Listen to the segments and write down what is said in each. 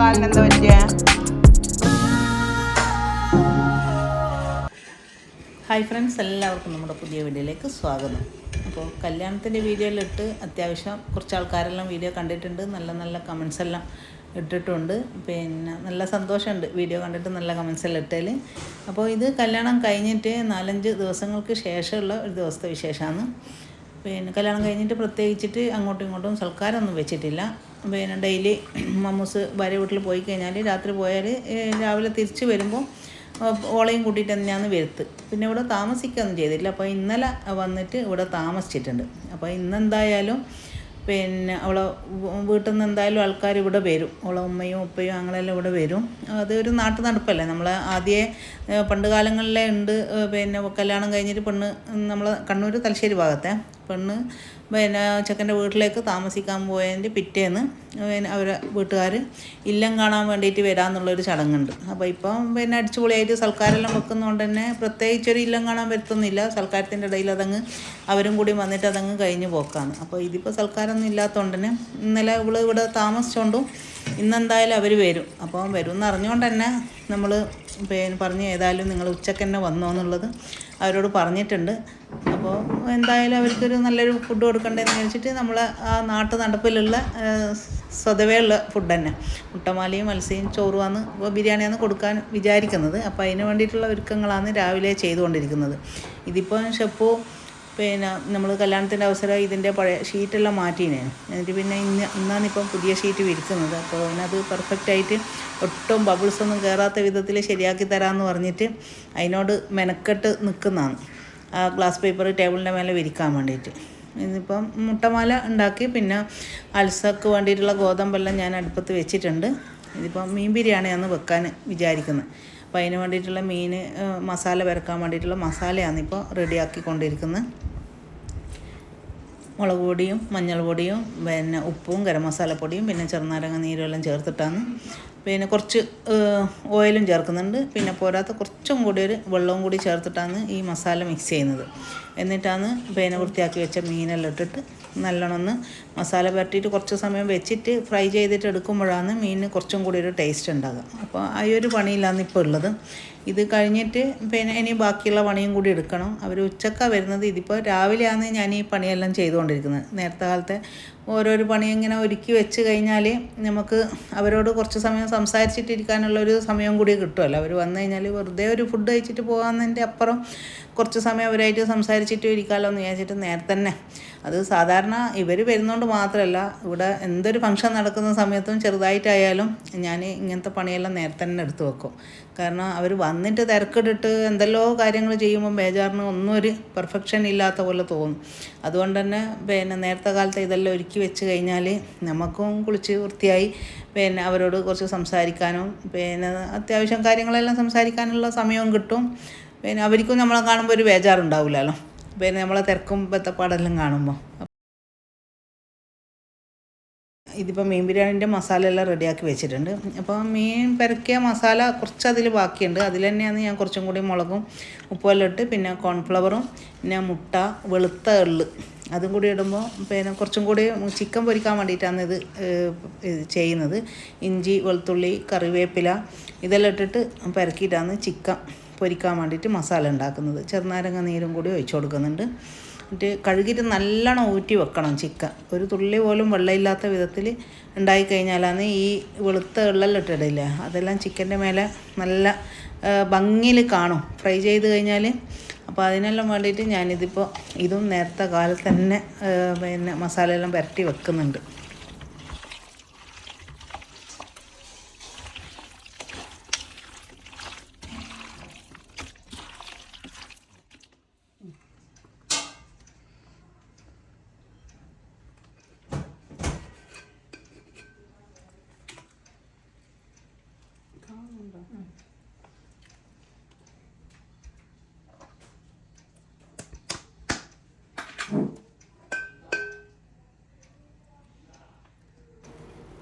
കാലിന് എന്താ പറ്റിയ? ഹായ് ഫ്രണ്ട്സ് എല്ലാവർക്കും നമ്മുടെ പുതിയ വീഡിയോയിലേക്ക് സ്വാഗതം. അപ്പോൾ കല്യാണത്തിന്റെ വീഡിയോയിലിട്ട് അത്യാവശ്യം കുറച്ച് ആൾക്കാരെല്ലാം വീഡിയോ കണ്ടിട്ടുണ്ട്. നല്ല നല്ല കമൻസ് എല്ലാം ഇട്ടിട്ടുണ്ട്. പിന്നെ നല്ല സന്തോഷമുണ്ട് വീഡിയോ കണ്ടിട്ട് നല്ല കമൻസ് എല്ലാം ഇട്ടതിൽ അപ്പോൾ ഇത് കല്യാണം കഴിഞ്ഞിട്ട് നാലഞ്ച് ദിവസങ്ങൾക്ക് ശേഷമുള്ള ഒരു ദിവസത്തെ വിശേഷമാണ്. പിന്നെ കല്യാണം കഴിഞ്ഞിട്ട് പ്രത്യേകിച്ചിട്ട് അങ്ങോട്ടും ഇങ്ങോട്ടും സൽക്കാരമൊന്നും വെച്ചിട്ടില്ല. പിന്നെ ഡെയിലി മമ്മൂസ് ഭാര്യ വീട്ടിൽ പോയി കഴിഞ്ഞാൽ രാത്രി പോയാൽ രാവിലെ തിരിച്ച് വരുമ്പോൾ ഓളയും കൂട്ടിയിട്ട് തന്നെയാണ് വരുത്ത്. പിന്നെ ഇവിടെ താമസിക്കുകയൊന്നും ചെയ്തില്ല. അപ്പോൾ ഇന്നലെ വന്നിട്ട് ഇവിടെ താമസിച്ചിട്ടുണ്ട്. അപ്പോൾ ഇന്നെന്തായാലും പിന്നെ അവളെ വീട്ടിൽ നിന്ന് എന്തായാലും ആൾക്കാർ ഇവിടെ വരും. അവളെ ഉമ്മയും ഉപ്പയും അങ്ങനെയെല്ലാം ഇവിടെ വരും. അതൊരു നാട്ടു നടപ്പല്ലേ? നമ്മൾ ആദ്യമേ ഏഹ്, പണ്ട് കാലങ്ങളിലേ ഉണ്ട് പിന്നെ കല്യാണം കഴിഞ്ഞിട്ട് പെണ്ണ് നമ്മൾ കണ്ണൂർ തലശ്ശേരി ഭാഗത്തെ. പെണ്ണ് പിന്നെ ചെക്കന്റെ വീട്ടിലേക്ക് താമസിക്കാൻ പോയതിന്റെ പിറ്റേന്ന് പിന്നെ അവരെ വീട്ടുകാർ ഇല്ലം കാണാൻ വേണ്ടിയിട്ട് വരാമെന്നുള്ളൊരു ചടങ്ങുണ്ട്. അപ്പോൾ ഇപ്പം പിന്നെ അടിച്ചുപൊളിയായിട്ട് സൽക്കാരെല്ലാം വെക്കുന്നതുകൊണ്ട് തന്നെ പ്രത്യേകിച്ചൊരു ഇല്ലം കാണാൻ വരുത്തുന്നില്ല. സൽക്കാരത്തിന്റെ ഇടയിൽ അതങ്ങ് അവരും കൂടി വന്നിട്ട് അതങ്ങ് കഴിഞ്ഞ് പോക്കാണ്. അപ്പോൾ ഇതിപ്പോൾ സൽക്കാരമൊന്നും ഇല്ലാത്തതുകൊണ്ട് തന്നെ ഇന്നലെ ഇവൾ ഇവിടെ താമസിച്ചുകൊണ്ടും ഇന്നെന്തായാലും അവർ വരും. അപ്പോൾ വരും എന്ന് അറിഞ്ഞുകൊണ്ട് തന്നെ നമ്മൾ പിന്നെ പറഞ്ഞ് ഏതായാലും നിങ്ങൾ ഉച്ചയ്ക്ക് തന്നെ വന്നോ എന്നുള്ളത് അവരോട് പറഞ്ഞിട്ടുണ്ട്. അപ്പോൾ എന്തായാലും അവർക്കൊരു നല്ലൊരു ഫുഡ് കൊടുക്കണ്ടേന്ന് വിചാരിച്ചിട്ട് നമ്മൾ ആ നാട്ടു നടപ്പിലുള്ള സ്വതവേയുള്ള ഫുഡ് തന്നെ. മുട്ടമാലയും മത്സ്യവും ചോറുമാണ് ബിരിയാണിയാണ് കൊടുക്കാൻ വിചാരിക്കുന്നത്. അപ്പോൾ അതിന് വേണ്ടിയിട്ടുള്ള ഒരുക്കങ്ങളാണ് രാവിലെ ചെയ്തുകൊണ്ടിരിക്കുന്നത്. ഇതിപ്പോൾ ഷെപ്പു പിന്നെ നമ്മൾ കല്യാണത്തിന്റെ അവസരം ഇതിന്റെ പഴയ ഷീറ്റെല്ലാം മാറ്റിനേ എന്നിട്ട് പിന്നെ ഇന്ന് ഇന്നാണ് ഇപ്പം പുതിയ ഷീറ്റ് വിരിക്കുന്നത്. അപ്പോൾ അതിനത് പെർഫെക്റ്റ് ആയിട്ട് ഒട്ടും ബബിൾസ് ഒന്നും കയറാത്ത വിധത്തിൽ ശരിയാക്കി തരാമെന്ന് പറഞ്ഞിട്ട് അതിനോട് മെനക്കെട്ട് നിൽക്കുന്നതാണ് ആ ഗ്ലാസ് പേപ്പർ ടേബിളിന്റെ മേലെ വിരിക്കാൻ വേണ്ടിയിട്ട്. ഇന്നിപ്പം മുട്ടമാല ഉണ്ടാക്കി പിന്നെ അൽസക്ക് വേണ്ടിയിട്ടുള്ള ഗോതമ്പെല്ലാം ഞാൻ അടുപ്പത്ത് വെച്ചിട്ടുണ്ട്. ഇതിപ്പം മീൻ ബിരിയാണി ബിരിയാണിയാണ് വെക്കാൻ വിചാരിക്കുന്നത്. അപ്പോൾ അതിന് വേണ്ടിയിട്ടുള്ള മീൻ മസാല വരക്കാൻ വേണ്ടിയിട്ടുള്ള മസാലയാണ് ഇപ്പോൾ റെഡിയാക്കിക്കൊണ്ടിരിക്കുന്നത് മുളക് പൊടിയും മഞ്ഞൾ പൊടിയും പിന്നെ ഉപ്പും ഗരം മസാലപ്പൊടിയും പിന്നെ ചെറുനാരങ്ങ നീരും എല്ലാം ചേർത്തിട്ടാണ് പിന്നെ കുറച്ച് ഓയിലും ചേർക്കുന്നുണ്ട്. പിന്നെ പോരാത്ത കുറച്ചും കൂടി ഒരു വെള്ളവും കൂടി ചേർത്തിട്ടാണ് ഈ മസാല മിക്സ് ചെയ്യുന്നത്. എന്നിട്ടാണ് പിന്നെ വൃത്തിയാക്കി വെച്ച മീനെല്ലാം ഇട്ടിട്ട് നല്ലോണം ഒന്ന് മസാല പരട്ടിയിട്ട് കുറച്ച് സമയം വെച്ചിട്ട് ഫ്രൈ ചെയ്തിട്ട് എടുക്കുമ്പോഴാണ് മീനിന് കുറച്ചും കൂടി ഒരു ടേസ്റ്റ് ഉണ്ടാകുക അപ്പോൾ ആ ഒരു പണിയിലാണ് ഇപ്പോൾ ഉള്ളത്. ഇത് കഴിഞ്ഞിട്ട് പിന്നെ ഇനി ബാക്കിയുള്ള പണിയും കൂടി എടുക്കണം. അവർ ഉച്ചക്ക വരുന്നത്. ഇതിപ്പോൾ രാവിലെയാണ് ഞാൻ ഈ പണിയെല്ലാം ചെയ്തുകൊണ്ടിരിക്കുന്നത്. നേരത്തെ കാലത്തെ ഓരോരോ പണി ഇങ്ങനെ ഒരുക്കി വെച്ച് കഴിഞ്ഞാൽ നമുക്ക് അവരോട് കുറച്ച് സമയം സംസാരിച്ചിട്ടിരിക്കാനുള്ള ഒരു സമയം കൂടി കിട്ടുമല്ലോ അവർ വന്നു കഴിഞ്ഞാൽ വെറുതെ ഒരു ഫുഡ് കഴിച്ചിട്ട് പോകാമെന്നതിന്റെ അപ്പുറം കുറച്ച് സമയം അവരായിട്ട് സംസാരിച്ചിട്ട് ഇരിക്കാമല്ലോ എന്ന് വിചാരിച്ചിട്ട് നേരത്തെ തന്നെ അത് സാധാരണ ഇവർ വരുന്നതുകൊണ്ട് മാത്രമല്ല ഇവിടെ എന്തൊരു ഫംഗ്ഷൻ നടക്കുന്ന സമയത്തും ചെറുതായിട്ടായാലും ഞാൻ ഇങ്ങനത്തെ പണിയെല്ലാം നേരത്തെ തന്നെ എടുത്തു വെക്കും. കാരണം അവർ വന്നിട്ട് തിരക്കിട്ടിട്ട് എന്തെല്ലോ കാര്യങ്ങൾ ചെയ്യുമ്പോൾ ബേജാറിന് ഒന്നും ഒരു പെർഫെക്ഷൻ ഇല്ലാത്ത പോലെ തോന്നും. അതുകൊണ്ട് തന്നെ പിന്നെ നേരത്തെ കാലത്ത് ഇതെല്ലാം ഒരുക്കി വെച്ച് കഴിഞ്ഞാൽ നമുക്കും കുളിച്ച് വൃത്തിയായി പിന്നെ അവരോട് കുറച്ച് സംസാരിക്കാനും പിന്നെ അത്യാവശ്യം കാര്യങ്ങളെല്ലാം സംസാരിക്കാനുള്ള സമയവും കിട്ടും. പിന്നെ അവർക്കും നമ്മളെ കാണുമ്പോൾ ഒരു ബേജാറുണ്ടാവില്ലല്ലോ പിന്നെ നമ്മളെ തിരക്കും ബത്തപ്പാടെല്ലാം കാണുമ്പോൾ ഇതിപ്പോൾ മീൻ ബിരിയാണിന്റെ മസാല എല്ലാം റെഡിയാക്കി വെച്ചിട്ടുണ്ട്. അപ്പോൾ മീൻ പെരക്കിയ മസാല കുറച്ച് അതിൽ ബാക്കിയുണ്ട്. അതിൽ തന്നെയാണ് ഞാൻ കുറച്ചും കൂടി മുളകും ഉപ്പെല്ലാം ഇട്ട് പിന്നെ കോൺഫ്ലവറും പിന്നെ മുട്ട വെളുത്ത എള്ള്. അതും കൂടി ഇടുമ്പോൾ പിന്നെ കുറച്ചും കൂടി ചിക്കൻ പൊരിക്കാൻ വേണ്ടിയിട്ടാണ് ഇത് ചെയ്യുന്നത്. ഇഞ്ചി വെളുത്തുള്ളി കറിവേപ്പില ഇതെല്ലാം ഇട്ടിട്ട് പെരക്കിയിട്ടാണ് ചിക്കൻ. പൊരിക്കാൻ വേണ്ടിയിട്ട് മസാല ഉണ്ടാക്കുന്നത്. ചെറുനാരങ്ങ നീരും കൂടി ഒഴിച്ചു കൊടുക്കുന്നുണ്ട്. എന്നിട്ട് കഴുകിയിട്ട് നല്ലോണം ഊറ്റി വെക്കണം ചിക്കൻ. ഒരു തുള്ളി പോലും വെള്ളമില്ലാത്ത വിധത്തിൽ ഉണ്ടായി കഴിഞ്ഞാലാണ് ഈ വെളുത്ത എള്ളെല്ലാം ഇട്ടിടില്ലേ അതെല്ലാം ചിക്കന്റെ മേലെ നല്ല ഭംഗിയിൽ കാണും. ഫ്രൈ ചെയ്ത് കഴിഞ്ഞാൽ അപ്പോൾ അതിനെല്ലാം വേണ്ടിയിട്ട് ഞാനിതിപ്പോൾ ഇതും നേരത്തെ കാലത്ത് തന്നെ പിന്നെ മസാലയെല്ലാം പുരട്ടി വെക്കുന്നുണ്ട്.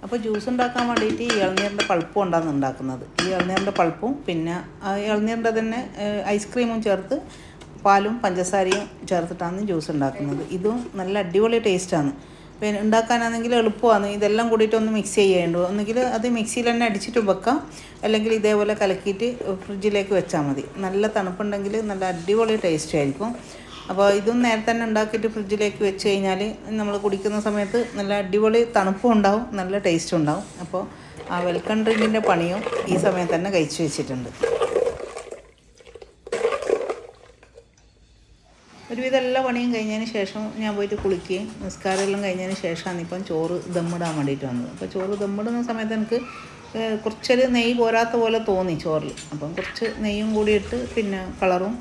അപ്പോൾ ജ്യൂസ് ഉണ്ടാക്കാൻ വേണ്ടിയിട്ട് ഈ ഇളനീരിന്റെ പൾപ്പും ഉണ്ടാകുന്ന ഉണ്ടാക്കുന്നത്. ഈ ഇളനീരിന്റെ പൾപ്പും പിന്നെ ഇളനീറിന്റെ തന്നെ ഐസ്ക്രീമും ചേർത്ത് പാലും പഞ്ചസാരയും ചേർത്തിട്ടാണ് ജ്യൂസ് ഉണ്ടാക്കുന്നത്. ഇതും നല്ല അടിപൊളി ടേസ്റ്റാണ് പിന്നെ ഉണ്ടാക്കാനാണെങ്കിൽ എളുപ്പമാണ്. ഇതെല്ലാം കൂടിയിട്ട് ഒന്ന് മിക്സ് ചെയ്യേണ്ടു. ഒന്നുകിൽ അത് മിക്സിയിൽ തന്നെ അടിച്ചിട്ട് വെക്കാം. അല്ലെങ്കിൽ ഇതേപോലെ കലക്കിയിട്ട് ഫ്രിഡ്ജിലേക്ക് വെച്ചാൽ മതി. നല്ല തണുപ്പുണ്ടെങ്കിൽ നല്ല അടിപൊളി ടേസ്റ്റ് ആയിരിക്കും. അപ്പോൾ ഇതും നേരത്തെ തന്നെ ഉണ്ടാക്കിയിട്ട് ഫ്രിഡ്ജിലേക്ക് വെച്ച് കഴിഞ്ഞാൽ നമ്മൾ കുടിക്കുന്ന സമയത്ത് നല്ല അടിപൊളി തണുപ്പും ഉണ്ടാവും നല്ല ടേസ്റ്റും ഉണ്ടാവും. അപ്പോൾ ആ വെൽക്കം ഡ്രിങ്കിന്റെ പണിയും ഈ സമയത്ത് തന്നെ കഴിച്ചു വെച്ചിട്ടുണ്ട്. ഒരുവിധം എല്ലാ പണിയും കഴിഞ്ഞതിന് ശേഷം ഞാൻ പോയിട്ട് കുളിക്കുകയും നിസ്കാരമെല്ലാം കഴിഞ്ഞതിന് ശേഷമാണ് ഇപ്പം ചോറ് ദമ്മിടാൻ വേണ്ടിയിട്ട് വന്നത്. അപ്പോൾ ചോറ് ദമ്മിടുന്ന സമയത്ത് എനിക്ക് കുറച്ചൊരു നെയ്യ് പോരാത്ത പോലെ തോന്നി ചോറിൽ അപ്പം കുറച്ച് നെയ്യും കൂടി ഇട്ട് പിന്നെ കളറും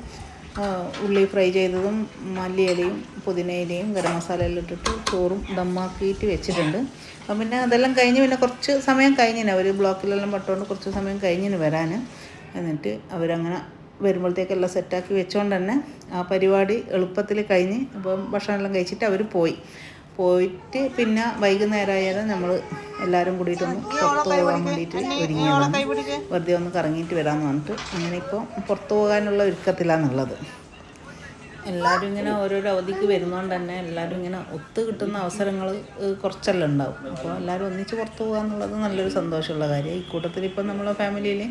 ഉള്ളി ഫ്രൈ ചെയ്തതും മല്ലിയിലയും പുതിനയിലയും ഗരം മസാല എല്ലാം ഇട്ടിട്ട് ചോറും ദമ്മാക്കിയിട്ട് വെച്ചിട്ടുണ്ട്. അപ്പം പിന്നെ അതെല്ലാം കഴിഞ്ഞ് പിന്നെ കുറച്ച് സമയം കഴിഞ്ഞിന് അവർ ബ്ലോക്കിലെല്ലാം പെട്ടുകൊണ്ട് കുറച്ച് സമയം കഴിഞ്ഞിന് വരാൻ എന്നിട്ട് അവരങ്ങനെ വരുമ്പോഴത്തേക്കെല്ലാം സെറ്റാക്കി വെച്ചുകൊണ്ട് തന്നെ ആ പരിപാടി എളുപ്പത്തിൽ കഴിഞ്ഞ് അപ്പം ഭക്ഷണമെല്ലാം കഴിച്ചിട്ട് അവർ പോയി. പോയിട്ട് പിന്നെ വൈകുന്നേരമായാലും നമ്മൾ എല്ലാവരും കൂടിയിട്ടൊന്ന് പുറത്ത് പോകാൻ വേണ്ടിയിട്ട് ഒരുങ്ങിയതാണ് വെറുതെ ഒന്ന് കറങ്ങിയിട്ട് വരാമെന്ന് പറഞ്ഞിട്ട് അങ്ങനെ ഇപ്പോൾ പുറത്ത് പോകാനുള്ള ഒരുക്കത്തിലാണുള്ളത് എല്ലാവരും ഇങ്ങനെ ഓരോരോ അവധിക്ക് വരുന്നതുകൊണ്ട് തന്നെ എല്ലാവരും ഇങ്ങനെ ഒത്തു കിട്ടുന്ന അവസരങ്ങൾ കുറച്ചെല്ലാം ഉണ്ടാവും. അപ്പോൾ എല്ലാവരും ഒന്നിച്ച് പുറത്ത് പോകുക എന്നുള്ളത് നല്ലൊരു സന്തോഷമുള്ള കാര്യം. ഈ കൂട്ടത്തിൽ ഇപ്പം നമ്മളെ ഫാമിലിയിൽ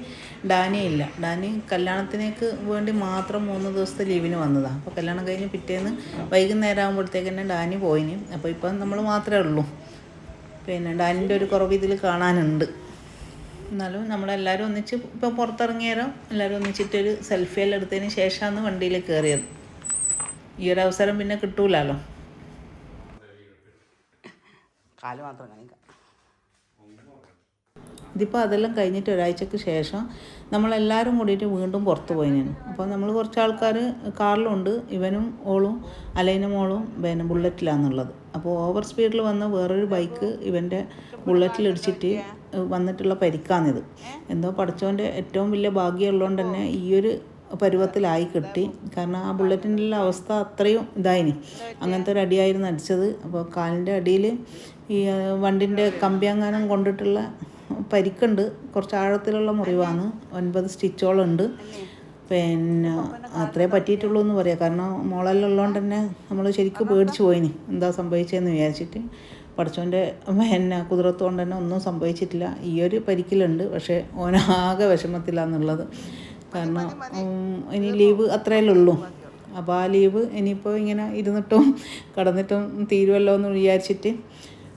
ഡാനി ഇല്ല. ഡാനി കല്യാണത്തിനേക്ക് വേണ്ടി മാത്രം മൂന്ന് ദിവസത്തെ ലീവിന് വന്നതാണ് അപ്പോൾ കല്യാണം കഴിഞ്ഞ് പിറ്റേന്ന് വൈകുന്നേരം ആകുമ്പോഴത്തേക്ക് തന്നെ ഡാനി പോയിന്. അപ്പോൾ ഇപ്പം നമ്മൾ മാത്രമേ ഉള്ളൂ. പിന്നെ ഡാനിന്റെ ഒരു കുറവ് ഇതിൽ കാണാനുണ്ട്. എന്നാലും നമ്മളെല്ലാവരും ഒന്നിച്ച് ഇപ്പോൾ പുറത്തിറങ്ങിയാലും എല്ലാവരും ഒന്നിച്ചിട്ടൊരു സെൽഫിയെല്ലാം എടുത്തതിന് ശേഷമാണ് വണ്ടിയിൽ കയറിയത്. ഈ ഒരു അവസരം പിന്നെ കിട്ടൂലല്ലോ കാൽ മാത്രം കാണിക്കാം. ഇതിപ്പോൾ അതെല്ലാം കഴിഞ്ഞിട്ട് ഒരാഴ്ചക്ക് ശേഷം നമ്മളെല്ലാവരും കൂടിയിട്ട് വീണ്ടും പുറത്ത് പോയിനു അപ്പോൾ നമ്മൾ കുറച്ച് ആൾക്കാർ കാറിലുണ്ട് ഇവനും ഓളും അലൈന മോളും പിന്നെ ബുള്ളറ്റിലാണെന്നുള്ളത് അപ്പോൾ ഓവർ സ്പീഡിൽ വന്ന വേറൊരു ബൈക്ക് ഇവന്റെ ബുള്ളറ്റിൽ ഇടിച്ചിട്ട് വന്നിട്ടുള്ള പരിക്കാണിത്. എന്തോ പഠിച്ചവന്റെ ഏറ്റവും വലിയ ഭാഗ്യമുള്ളതുകൊണ്ട് തന്നെ ഈ ഒരു പരുവത്തിലായി കിട്ടി. കാരണം ആ ബുള്ളറ്റിന്റെ അവസ്ഥ അത്രയും ഇതായിനി. അങ്ങനത്തെ ഒരു അടിയായിരുന്നു അടിച്ചത്. അപ്പോൾ കാലിന്റെ അടിയിൽ ഈ വണ്ടിന്റെ കമ്പിയങ്ങാനം കൊണ്ടിട്ടുള്ള പരിക്കുണ്ട്. കുറച്ച് ആഴത്തിലുള്ള മുറിവാണ്. ഒൻപത് സ്റ്റിച്ചോളം ഉണ്ട് പിന്നെ അത്രേ പറ്റിയിട്ടുള്ളൂ എന്ന് പറയാം. കാരണം മോളെല്ലാം ഉള്ളതുകൊണ്ട് തന്നെ നമ്മൾ ശരിക്കും പേടിച്ചു പോയിനി. എന്താ സംഭവിച്ചതെന്ന് വിചാരിച്ചിട്ട്. പഠിച്ചോന്റെ പിന്നെ കുതിരത്തുകൊണ്ട് തന്നെ ഒന്നും സംഭവിച്ചിട്ടില്ല. ഈ ഒരു പരിക്കിലുണ്ട്. പക്ഷേ ഓനാകെ വിഷമത്തിലാന്നുള്ളത്. കാരണം ഇനി ലീവ് അത്രയല്ലേ ഉള്ളൂ അപ്പോൾ ആ ലീവ് ഇനിയിപ്പോൾ ഇങ്ങനെ ഇരുന്നിട്ടും കടന്നിട്ടും തീരുമല്ലോ എന്ന് വിചാരിച്ചിട്ട്.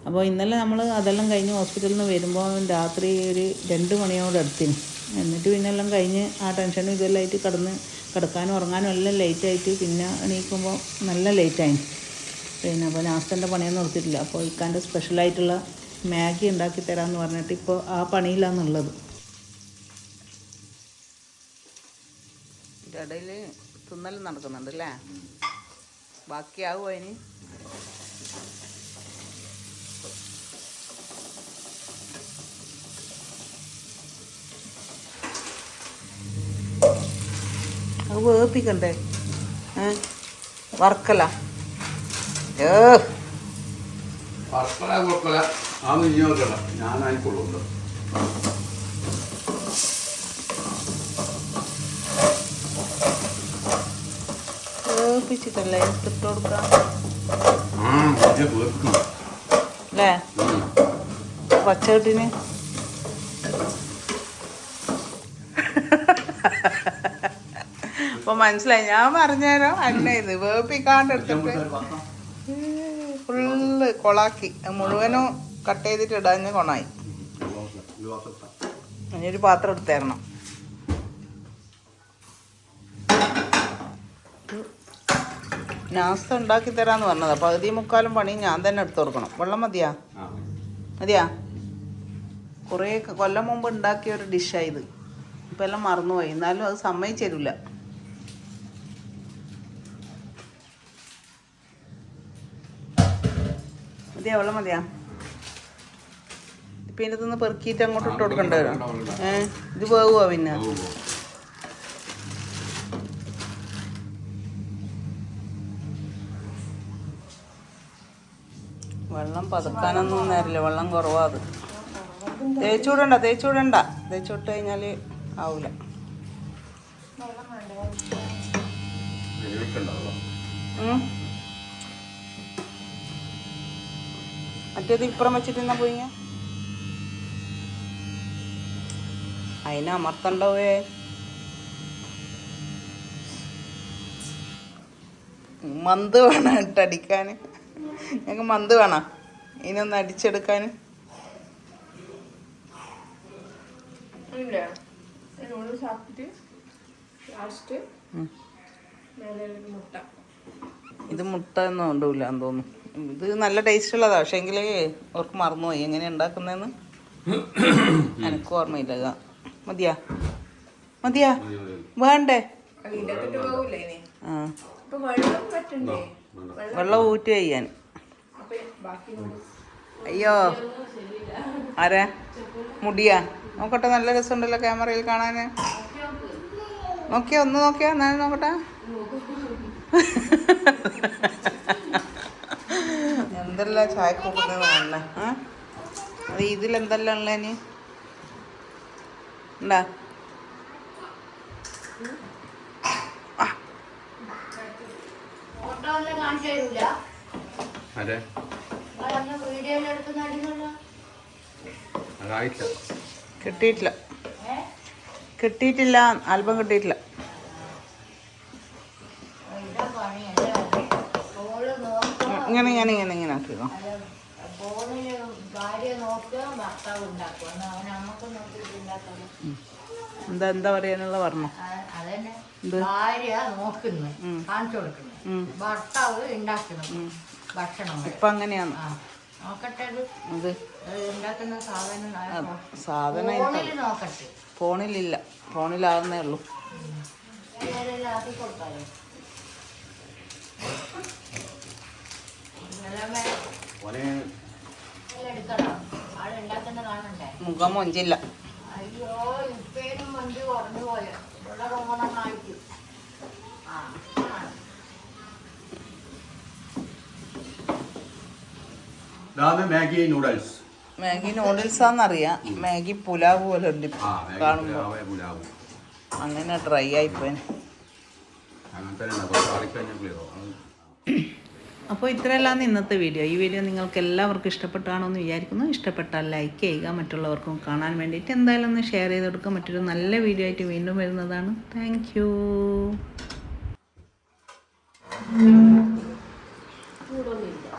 അപ്പോൾ ഇന്നലെ നമ്മൾ അതെല്ലാം കഴിഞ്ഞ് ഹോസ്പിറ്റലിൽ നിന്ന് വരുമ്പോൾ രാത്രി ഒരു രണ്ട് മണിയോട് അടുത്തിന്. എന്നിട്ട് പിന്നെ എല്ലാം കഴിഞ്ഞ് ആ ടെൻഷനും ഇതെല്ലാം ആയിട്ട് കിടന്ന് കിടക്കാനും ഉറങ്ങാനും എല്ലാം ലേറ്റായിട്ട് പിന്നെ എണീക്കുമ്പോൾ നല്ല ലേറ്റായി പിന്നെ അപ്പോൾ നാസ്തന്റെ പണിയൊന്നും നിർത്തിയിട്ടില്ല. അപ്പോൾ ഇക്കാന്റെ സ്പെഷ്യലായിട്ടുള്ള മാഗി ഉണ്ടാക്കി തരാമെന്ന് പറഞ്ഞിട്ട് ഇപ്പോൾ ആ പണിയിലാണെന്നുള്ളത് ഇടയിൽ തിന്നലും നടക്കുന്നുണ്ട് അല്ലേ ബാക്കിയാവുമോ അതിന് അത് വേപ്പിക്കണ്ടേ ഏ? വറക്കല. ഏ. വർക്കല വർക്കല ആ ഞാൻ ആയിക്കൊള്ളുണ്ട് വേപ്പിച്ചിട്ടല്ലേ എടുത്തിട്ട് കൊടുക്കാം? പച്ചവട്ടിന് അല്ലേ? അപ്പൊ മനസ്സിലായി. ഞാൻ പറഞ്ഞുതരാം അന്ന ഇത് വേപ്പിക്കാണ്ട് എടുത്തിട്ട്. ഫുള്ള് കൊളാക്കി. മുഴുവനും കട്ട് ചെയ്തിട്ട് ഇടാഞ്ഞ് കൊണായി. ഇനിയൊരു പാത്രം എടുത്തേരണം നാസ്ത ഉണ്ടാക്കി തരാന്ന് പറഞ്ഞതാ. പകുതി മുക്കാലും പണി ഞാൻ തന്നെ എടുത്തു കൊടുക്കണം. വെള്ളം മതിയാ? മതിയാ? കുറേ കൊല്ലം മുമ്പ് ഉണ്ടാക്കിയ ഒരു ഡിഷായത് ഇത്. ഇപ്പം എല്ലാം മറന്നുപോയി. എന്നാലും അത് സമ്മതിച്ചു തരില്ല മതിയാ? വെള്ളം മതിയാ? ഇപ്പം ഇതിനകത്ത് നിന്ന് പെറുക്കിയിട്ട് അങ്ങോട്ട് ഇട്ട് കൊടുക്കണ്ട വരും. ഏ? ഇത് വേവുക പിന്നെ? വെള്ളം പതുക്കാനൊന്നും നേരില്ല. വെള്ളം കുറവാ അത്. തേച്ചുവിടണ്ട തേച്ചുവിടണ്ട. തേച്ചുവിട്ട് കഴിഞ്ഞാൽ ആവൂല. ഉം. മറ്റേത് ഇപ്പുറം വെച്ചിട്ട് എന്നാ പോയിങ്ങ അതിനെ അമർത്തണ്ടവേ. മന്ത് വേണം ഇട്ടടിക്കാൻ ഞങ്ങൾക്ക് മന്ത് വേണം? ഇനൊന്ന് അടിച്ചെടുക്കാൻ ഇല്ല നൂഡിൽസ് ആക്കിയിട്ട് ലാസ്റ്റ് മേലെ മുട്ട. ഇത് മുട്ട ഒന്നും ഉണ്ടാവില്ല എന്ന് തോന്നുന്നു. ഇത് നല്ല ടേസ്റ്റ് ഉള്ളതാ. പക്ഷെ എങ്കിലേ അവർക്ക് മറന്നുപോയി എങ്ങനെ ഉണ്ടാക്കുന്നതെന്ന് എനിക്ക് ഓർമ്മയില്ല. മതിയാ? മതിയാ? വേണ്ടേ? ആ. വെള്ളം ഊറ്റി ചെയ്യാൻ അയ്യോ. ആരാ? മുടിയാ. നോക്കട്ടെ നല്ല രസമുണ്ടല്ലോ ക്യാമറയിൽ കാണാന്. നോക്കിയാ ഒന്ന് നോക്കിയാ എന്നാലും നോക്കട്ടെ. എന്തെല്ലാം ചായ കൊടുക്കുന്നത് കാണണേ അത് ഇതിലെന്തെല്ലാം ഉണ്ടാ ഒന്നും കാണിച്ചു തരൂല അതെ കിട്ടിയിട്ടില്ല. കിട്ടിയിട്ടില്ല ആൽബം കിട്ടിയിട്ടില്ല. ഇങ്ങനെ ഇങ്ങനെ ഇങ്ങനെ ഇങ്ങനെ ആക്കിയോ എന്താ എന്താ പറയാനുള്ള പറഞ്ഞു ഭാര്യ നോക്കുന്നു കാണിച്ചു കൊടുക്കുന്നു. ഭർത്താവ് ഉണ്ടാക്കുന്നു. ഭക്ഷണം ഇപ്പൊ അങ്ങനെയാണ്. അത് സാധനം ഫോണിലില്ല. ഫോണിലാകുന്നേ ഉള്ളൂ. മുഖം മൊഞ്ചില്ല. അയ്യോ ഇപ്പേനും വണ്ടി കുറഞ്ഞു പോയ. ഇവിടെ ആ ആ. ഇതാണ് മാഗി നൂഡിൽസ്. മാഗി നൂഡിൽസ് ആണെന്നറിയാം മാഗി പുലാവ് പോലെ ഉണ്ട് ഇപ്പൊ മാഗി കാണുമ്പോ. പുലാവ് അങ്ങനെ ഡ്രൈ ആയിപ്പോയി. അപ്പോൾ ഇത്രയെല്ലാം ഇന്നത്തെ വീഡിയോ. ഈ വീഡിയോ നിങ്ങൾക്ക് എല്ലാവർക്കും ഇഷ്ടപ്പെട്ടാണോ എന്ന് വിചാരിക്കുന്നു. ഇഷ്ടപ്പെട്ടാൽ ലൈക്ക് ചെയ്യുക മറ്റുള്ളവർക്കും കാണാൻ വേണ്ടിയിട്ട് എന്തായാലും ഒന്ന് ഷെയർ ചെയ്ത് കൊടുക്കുക. മറ്റൊരു നല്ല വീഡിയോ ആയിട്ട് വീണ്ടും വരുന്നതാണ്. Thank you ചൂടൊന്നുമില്ല.